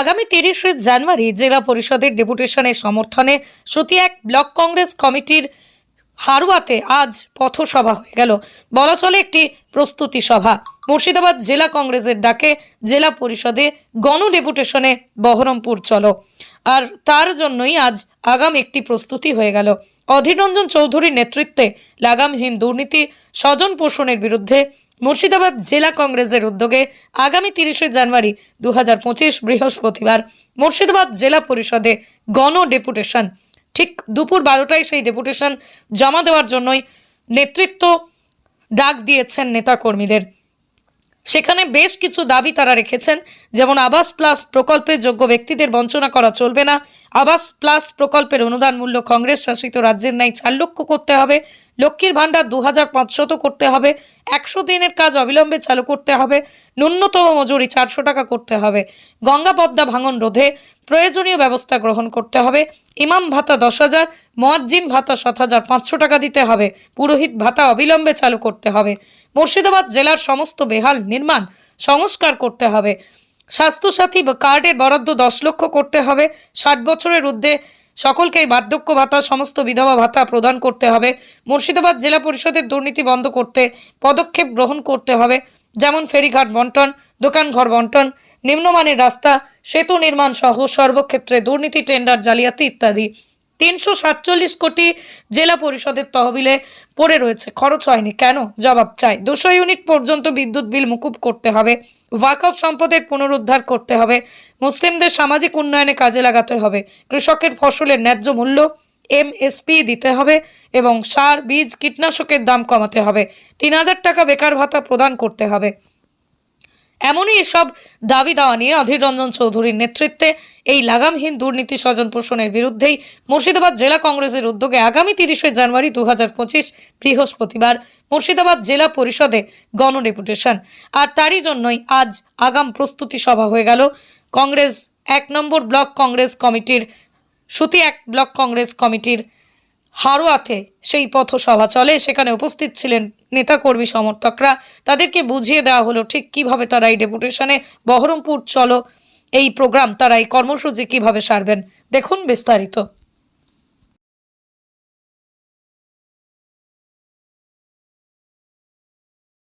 আগামী তিরিশে জানুয়ারি জেলা পরিষদের ডেপুটেশনের সমর্থনে সতী এক ব্লক কংগ্রেস কমিটির হারুয়াতে আজ পথসভা হয়ে গেল। বলা চলে একটি প্রস্তুতি সভা। মুর্শিদাবাদ জেলা কংগ্রেসের ডাকে জেলা পরিষদে গণ ডেপুটেশনে বহরমপুর চলো। আর তার জন্যই আজ আগাম একটি প্রস্তুতি হয়ে গেল। অধীর রঞ্জন চৌধুরীর নেতৃত্বে লাগামহীন দুর্নীতি, স্বজন পোষণের বিরুদ্ধে মুর্শিদাবাদ জেলা কংগ্রেসের উদ্যোগে আগামী তিরিশে জানুয়ারি দু হাজার পঁচিশ বৃহস্পতিবার মুর্শিদাবাদ জেলা পরিষদে গণ ডেপুটেশন। ঠিক দুপুর বারোটায় সেই ডেপুটেশন জমা দেওয়ার জন্যই নেতৃত্ব ডাক দিয়েছেন নেতাকর্মীদের। সেখানে বেশ কিছু দাবি তারা রেখেছেন, যেমন আবাস প্লাস প্রকল্পে যোগ্য ব্যক্তিদের বঞ্চনা করা চলবে না, আবাস প্লাস প্রকল্পের অনুদান মূল্য কংগ্রেস শাসিত রাজ্যের ন্যায় চার লক্ষ করতে হবে লক্ষ্মীর ভাণ্ডার দু হাজার পাঁচশত করতে হবে, একশো দিনের কাজ অবিলম্বে চালু করতে হবে, ন্যূনতম মজুরি চারশো টাকা করতে হবে, গঙ্গা পদ্মা ভাঙন রোধে প্রয়োজনীয় ব্যবস্থা গ্রহণ করতে হবে, ইমাম ভাতা দশ হাজার, মোয়াজ্জিন ভাতা সাত হাজার পাঁচশো টাকা দিতে হবে, পুরোহিত ভাতা অবিলম্বে চালু করতে হবে, মুর্শিদাবাদ জেলার সমস্ত বেহাল নির্মাণ সংস্কার করতে হবে, স্বাস্থ্যসাথী কার্ডের বরাদ্দ দশ লক্ষ করতে হবে, ষাট বছরের ঊর্ধ্বে সকলকেই বার্ধক্য ভাতা, সমস্ত বিধবা ভাতা প্রদান করতে হবে। মুর্শিদাবাদ জেলা পরিষদের দুর্নীতি বন্ধ করতে পদক্ষেপ গ্রহণ করতে হবে। যেমন ফেরিঘাট বন্টন, দোকানঘর বন্টন, নিম্নমানের রাস্তা, সেতু নির্মাণ সহ সর্বক্ষেত্রে দুর্নীতি, টেন্ডার, জালিয়াতি ইত্যাদি। তিনশো সাতচল্লিশ কোটি জেলা পরিষদের তহবিলে পড়ে রয়েছে। খরচ হয়নি। কেন? জবাব চাই। দুশো ইউনিট পর্যন্ত বিদ্যুৎ বিল মুকুব করতে হবে। ওয়াকফ সম্পদের পুনরুদ্ধার করতে হবে। মুসলিমদের সামাজিক উন্নয়নে কাজে লাগাতে হবে। কৃষকের ফসলের ন্যায্য মূল্য এমএসপি দিতে হবে এবং সার, বীজ, কীটনাশকের দাম কমাতে হবে। তিন হাজার টাকা বেকার ভাতা প্রদান করতে হবে। এমনই এসব দাবি দাওয়া নিয়ে অধীর রঞ্জন চৌধুরীর নেতৃত্বে এই লাগামহীন দুর্নীতি স্বজন পোষণের বিরুদ্ধেই মুর্শিদাবাদ জেলা কংগ্রেসের উদ্যোগে আগামী তিরিশে জানুয়ারি দু হাজার পঁচিশ বৃহস্পতিবার মুর্শিদাবাদ জেলা পরিষদে গণ ডেপুটেশন আর তারই জন্যই আজ আগাম প্রস্তুতি সভা হয়ে গেল। কংগ্রেস এক নম্বর ব্লক কংগ্রেস কমিটির সুতি এক ব্লক কংগ্রেস কমিটির হারোয়াতে সেই পথসভা চলে। সেখানে উপস্থিত ছিলেন নেতাকর্মী সমর্থকরা তাদেরকে বুঝিয়ে দেওয়া হলো, ঠিক কীভাবে তারা এই ডেপুটেশনে বহরমপুর চলো, এই প্রোগ্রাম তারা এই কর্মসূচি কীভাবে সারবেন? দেখুন বিস্তারিত।